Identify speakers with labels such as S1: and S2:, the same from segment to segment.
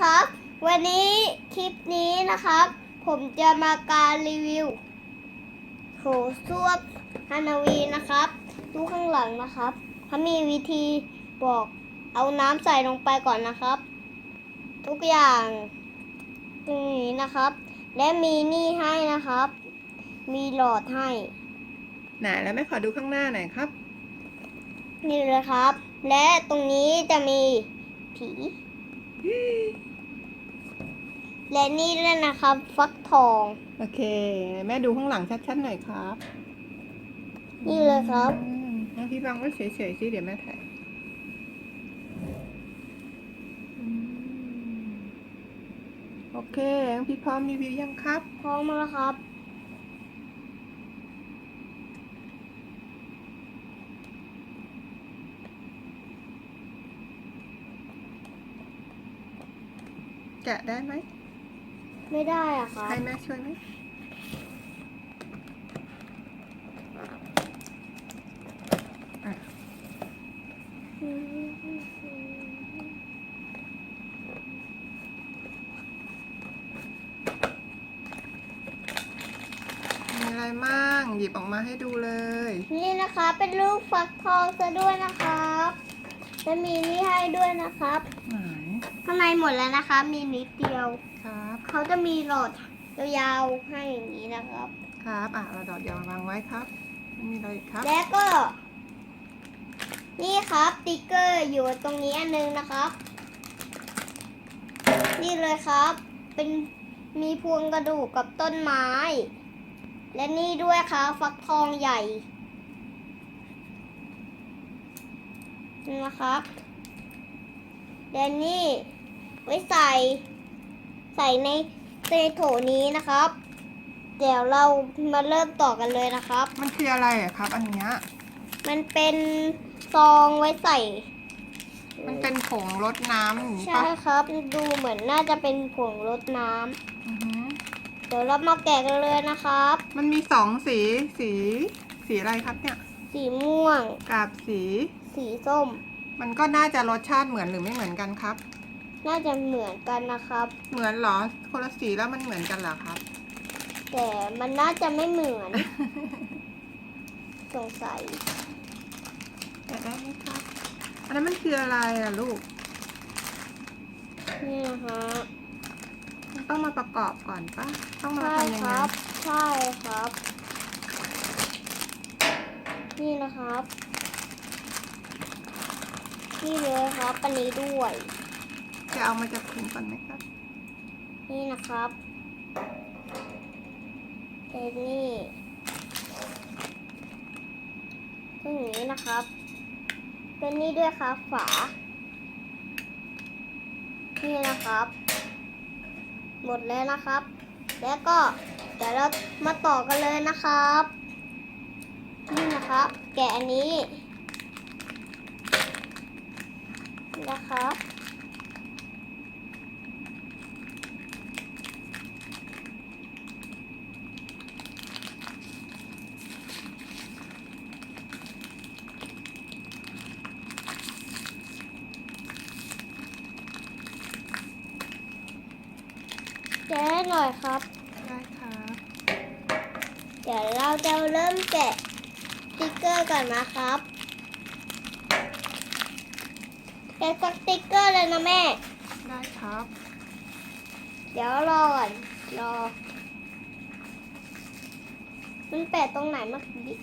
S1: ครับ วันนี้คลิปนี้นะครับ ผมจะมาการรีวิวโถส้วมฮานาวีนะครับดูข้างหลังนะครับเขามีวิธีบอกเอาน้ำใส่ลงไปก่อนนะครับ ทุกอย่างตรงนี้นะครับ และมีนี่ให้นะครับ มีหลอดให้
S2: ไหนแล้วแม่ขอดูข้างหน้าหน่อยครับ
S1: นี่เลยครับ และตรงนี้จะมีผี และนี่ด้วยนะครับ ฟักทอง
S2: โอเค แม่ดูข้างหลังชัดๆหน่อยครับ
S1: นี่เลยครับ
S2: อืมเอาพี่บังไว้เฉยๆสิเดี๋ยวแม่ถ่ายอืมโอเคพี่พร้อมรีวิวยังครับ
S1: พร้อมมาแล้วครับ
S2: แกะได้ไหม
S1: ไม่ได้อะครับ
S2: ให้แม่ช่วยไหมอะมีอะไรมั่งหยิบออกมาให้ดูเลย
S1: นี่นะคะเป็นลูกฟักทองซะด้วยนะครับและมีนี่ให้ด้วยนะครับ
S2: ไหน
S1: ข้างในหมดแล้วนะคะ มีนิดเดียว
S2: ครับ
S1: เขาจะมีหลอดยาวๆให้อย่างนี้นะครับ
S2: ครับอะเราดอกเดียววางไว้ครับไม่มีอะไรอีกครับ
S1: และก็ นี่ครับติ๊กเกอร์อยู่ตรงนี้อันนึงนะครับ นี่เลยครับ เป็นมีพวงกระดูกกับต้นไม้ และนี่ด้วยครับฟักทองใหญ่นี่นะครับและนี่ไว้ใส่ ใส่ในในโถนี้นะครับ เดี๋ยวเรามาเริ่มต่อกันเลยนะครับ
S2: มันคืออะไรอะครับ อันเนี้ย
S1: มันเป็นซองไว้ใส่
S2: มันเป็นผงรดน้ำอย่างนี้
S1: ใช่
S2: ปะ
S1: ครับ ดูเหมือนน่าจะเป็นผงรดน้ำ
S2: อือหือ
S1: เดี๋ยวเรามาแกะกันเลยนะครับ
S2: มันมีสองสีสี สีอะไรครับเนี่ย
S1: สีม่วง
S2: กับสี
S1: สีส้ม
S2: มันก็น่าจะรสชาติเหมือนหรือไม่เหมือนกันครับ
S1: น่าจะเหมือนกันนะครับ
S2: เหมือนเหรอคนละสีแล้วมันเหมือนกันเหรอครับ
S1: แต่มันน่าจะไม่เหมือน สงสัย
S2: แกะได้ไหมครับ อันนั้นมันคืออะไรอะลูก
S1: นี่นะฮะ
S2: มันต้องมาประกอบก่อนปะต้องมา
S1: ใช่
S2: ทำยัง
S1: ค
S2: ไง
S1: รับ ใช่ครับ นี่นะครับ นี่เลยครับอันนี้ด้วย
S2: จะเอามาจากถุงก่อนไหมครับ
S1: นี่นะครับเอ็นี่ซึ่งอย่างนี้นะครับ เป็นนี่ด้วยครับฝา นี่นะครับ หมดแล้วนะครับ แล้วก็เดี๋ยวเรามาต่อกันเลยนะครับ นี่นะครับ แกะอันนี้นะครับ แกะให้หน่อยครับ
S2: ได้ครับ
S1: เดี๋ยวเราจะเริ่มแกะสติ๊กเกอร์ก่อนนะครับแกะสักสติ๊กเกอร์เลยนะแม่
S2: ได้ครับ
S1: เดี๋ยวรอก่อนรอ มันแปะตรงไหนเมื่อกี้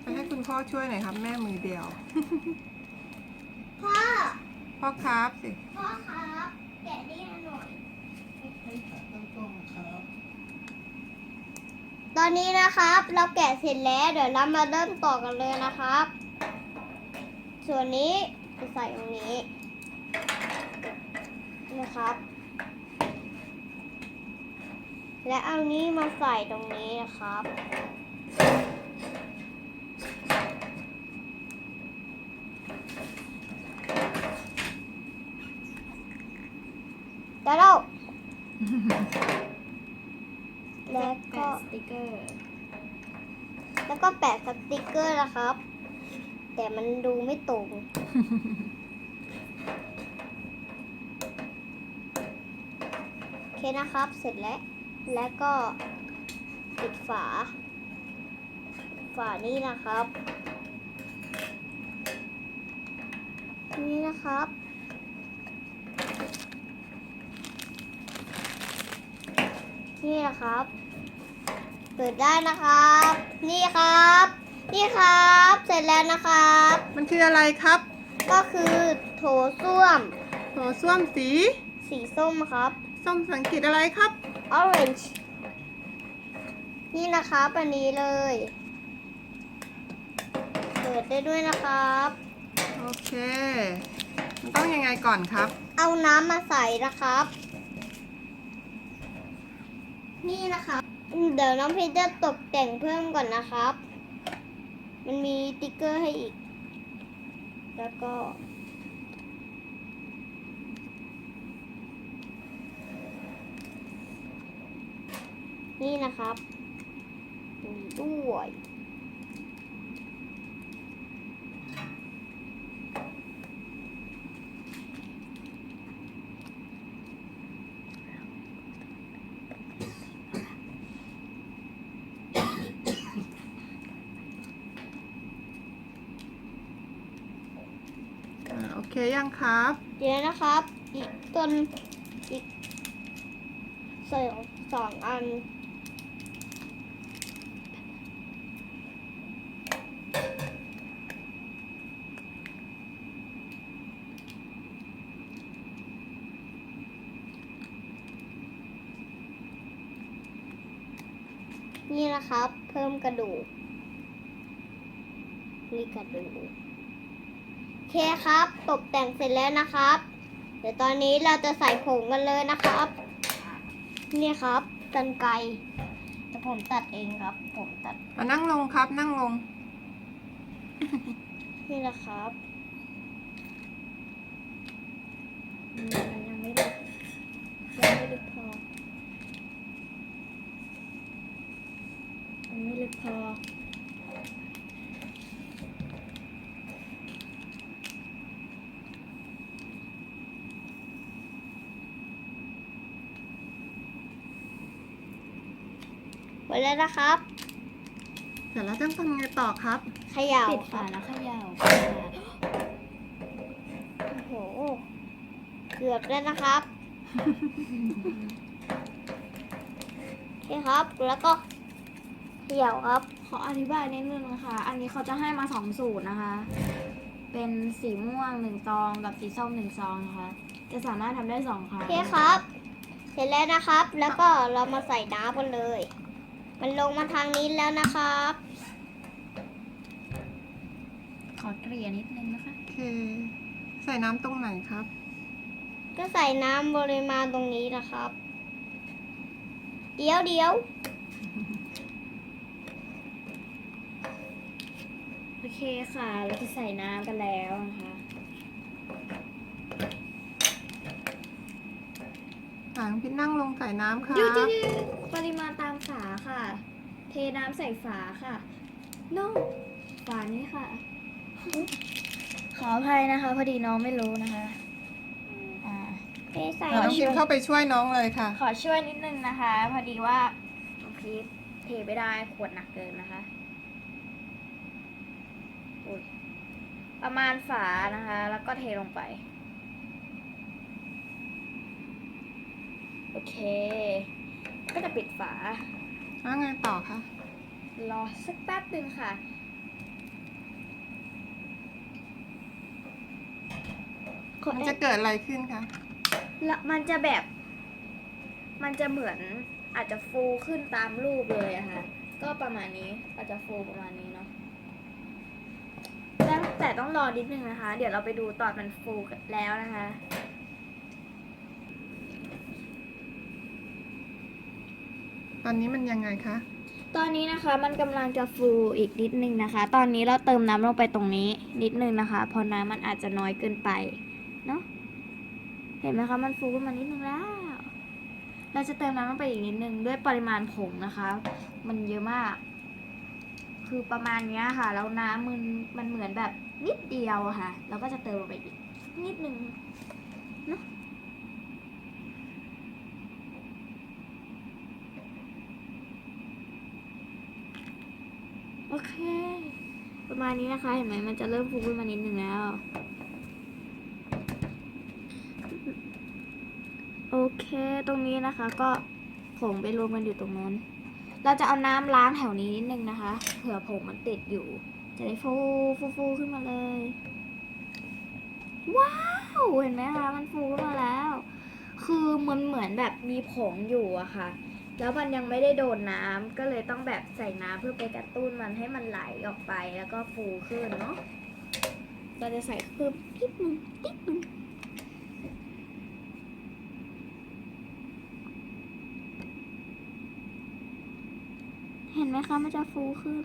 S2: ไปให้คุณ พ่อช่วยหน่อยครับ แม่มือเดียว
S1: พ่อ
S2: พ่อครับสิ
S1: พ่อครับ แกะนี่ให้หน่อย ตอนนี้นะครับ เราแกะเสร็จแล้ว เดี๋ยวเรามาเริ่มต่อกันเลยนะครับ ส่วนนี้จะใส่ตรงนี้ นะครับ และเอานี้มาใส่ตรงนี้นะครับ แล้วเราแล้วก็
S3: สติกเกอร์
S1: แล้วแล้วก็แปะสติกเกอร์นะครับ แต่มันดูไม่ตรงโอเคนะครับ เสร็จแล้ว แล้วก็ปิดฝา ฝานี่นะครับ นี่นะครับ นี่นะครับ เปิดได้นะครับ นี่ครับ นี่ครับ เสร็จแล้วนะครับ
S2: มันคืออะไรครับ
S1: ก็คือโถส้วม
S2: โถส้วมสี
S1: สีส้มครับ
S2: ส้มสังกฤษอะไรครับ
S1: orange นี่นะครับอันนี้เลย เปิดได้ด้วยนะครับ
S2: โอเค มันต้องยังไงก่อนครับ
S1: เอาน้ำมาใส่นะครับ นี่นะครับเดี๋ยวน้องพีจะตกแต่งเพิ่มก่อนนะครับ มันมีติ๊กเกอร์ให้อีก แล้วก็ นี่นะครับมีด้วย
S2: เคยังครับ
S1: เดี๋ยวนะครับ อีกต้นอีกสองสองอัน นี่นะครับ เพิ่มกระดูก นี่กระดูก เคครับ ตกแต่งเสร็จแล้วนะครับ เดี๋ยวตอนนี้เราจะใส่ผงกันเลยนะครับ นี่ครับกันไกรแต่ผมตัดเองครับ ผมตัด
S2: มานั่งลงครับนั่งลง
S1: นี่แหละครับอืมมันยังไม่ลึกยังไม่ลึกพอมันไม่ลึกพอ หมดแล้วนะครับ
S2: เสร็จแล้วต้องทำไงต่อครับ
S1: เขย่า
S3: ปิด
S1: ครั
S3: ฝา
S1: บ
S3: แล้วเขย่า
S1: โอ้โห เกือบแล้วนะครับโอเคครับ แล้วก็เขี่ยวครับ
S3: ขออธิบายนิดนึงนะคะ อันนี้เขาจะให้มาสองสูตรนะคะ เป็นสีม่วงหนึ่งซองกับสีส้มหนึ่งซองนะคะ จะสามารถทำได้สองครั้
S1: โองเคครับ เสร็จแล้วนะครับ แล้วก็เรามาใส่น้ำกันเลย มันลงมาทางนี้แล้วนะครับ
S3: ขอเกลี่ยนิดนึงนะคะ
S2: โอเค ใส่น้ำตรงไหนครับ
S1: ก็ใส่น้ำปริมาณตรงนี้นะครับ เดี๋ยวเดี๋ยว
S3: โอเคค่ะเราจะใส่น้ำกันแล้วนะคะ
S2: อ่าน้องพิษนั่งลงใส่น้ำครับ
S3: เดี๋ยวเดี๋ยวเดี๋ยวปริมาณตามฝาค่ะเท น้ำใส่ฝาค่ะ no ฝานี้ค่ะ ขออภัยนะคะ พอดีน้องไม่รู้นะคะอ่า
S1: เทใส่
S2: อ่าน้องพิษเข้าไปช่วยน้องเลยค่ะ
S3: ขอช่วยนิดนึงนะคะ พอดีว่าน้องพีทเทไม่ได้ขวดหนักเกินนะคะอุ๊ยประมาณฝานะคะ แล้วก็เทลงไป โอเค ก็จะปิดฝา
S2: แล้วไงต่อคะ
S3: รอสักแป๊บหนึ่งค่ะ
S2: มันจะเกิดอะไรขึ้นคะ
S3: แล้วมันจะแบบ มันจะเหมือนอาจจะฟูขึ้นตามรูปเลยอะค่ะ ก็ประมาณนี้อาจจะฟูประมาณนี้เนาะแต่แต่ต้องรอนิดนึงนะคะ เดี๋ยวเราไปดูตอนมันฟูแล้วนะคะ
S2: ตอนนี้มันยังไงคะ
S3: ตอนนี้นะคะมันกำลังจะฟูอีกนิดนึงนะคะ ตอนนี้เราเติมน้ำลงไปตรงนี้นิดนึงนะคะเพราะน้ำมันอาจจะน้อยเกินไปเนาะเห็นไหมคะมันฟูขึ้นมานิดนึงแล้ว เราจะเติมน้ำลงไปอีกนิดนึงด้วยปริมาณผงนะคะ มันเยอะมาก คือประมาณนี้ค่ะแล้วน้ำมันมันเหมือนแบบนิดเดียวค่ะ เราก็จะเติมลงไปอีกนิดนึงเนาะ เค ประมาณนี้นะคะเห็นไหมมันจะเริ่มฟูขึ้นมานิดนึงแล้ว โอเคตรงนี้นะคะ ก็ผงไปรวมกันอยู่ตรงนั้น เราจะเอาน้ำล้างแถวนี้นิดนึงนะคะเผื่อผงมันติดอยู่ จะได้ฟูฟูฟูขึ้นมาเลย ว้าวเห็นไหมคะมันฟูขึ้นมาแล้ว คือมันเหมือนแบบมีผงอยู่อะค่ะ แล้วมันยังไม่ได้โดนน้ำก็เลยต้องแบบใส่น้ำเพื่อไปกระตุ้นมันให้มันไหลออกไปแล้วก็ฟูขึ้นเนาะเราจะใส่เพิ่มนิดนึงนิดนึงเห็นไหมคะมันจะฟูขึ้น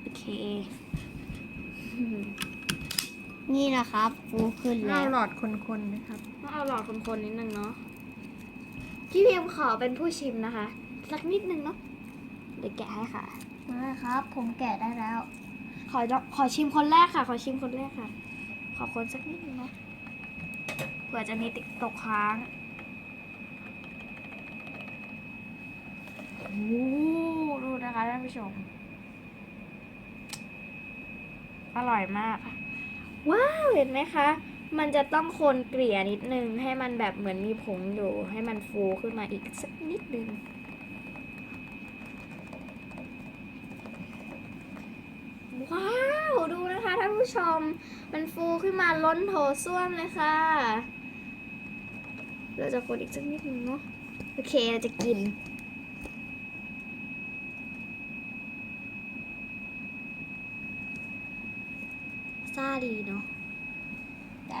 S3: โอเค
S1: นี่นะครับ ฟูขึ้นแล้
S2: เอา
S1: ว
S2: หลอดคนๆนะครับ
S3: ต้องเอาหลอดคนๆนิดนึงเนาะ พี่พิมขอเป็นผู้ชิมนะคะ สักนิดนึงเนาะเดี๋ยวแกะให้ค่ะ
S1: นะครับ ผมแกะได้แล้ว
S3: ขอขอชิมคนแรกค่ะ ขอชิมคนแรกค่ะ ขอคนสักนิดนึงเนาะเผื่อจะมีติดตกค้างโอ้โหดูนะคะท่านผู้ชม อร่อยมากค่ะว้าว เห็นไหมคะ มันจะต้องคนเกลี่ยนิดนึง ให้มันแบบเหมือนมีผงอยู่ ให้มันฟูขึ้นมาอีกสักนิดนึงว้าว ดูนะคะท่านผู้ชม มันฟูขึ้นมาล้นโถส้วมเลยค่ะ เราจะคนอีกสักนิดนึงเนาะ โอเค เราจะกิน ซาดีเนาะ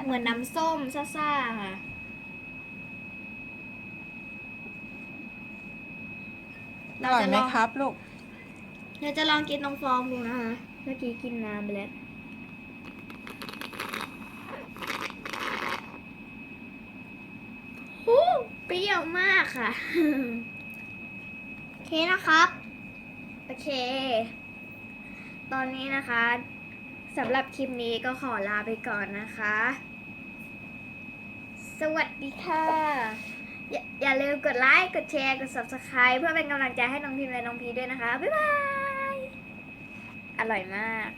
S3: เหมือนน้ำส้มซ่าๆค่ะ
S2: อร่อยไหมครับลูก
S3: เราจะลองกินตรงฟองดูนะคะ เมื่อกี้กินน้ำไปแล้วฮู้เปรี้ยวมากค่ะ
S1: โอเคนะครับ
S3: โอเค ตอนนี้นะคะสำหรับคลิปนี้ก็ขอลาไปก่อนนะคะ สวัสดีค่ะอย่าอย่าลืมกดไลค์ กดแชร์ กด subscribe เพื่อเป็นกำลังใจให้น้องพิมพ์และน้องพีด้วยนะคะ บ๊ายบาย อร่อยมาก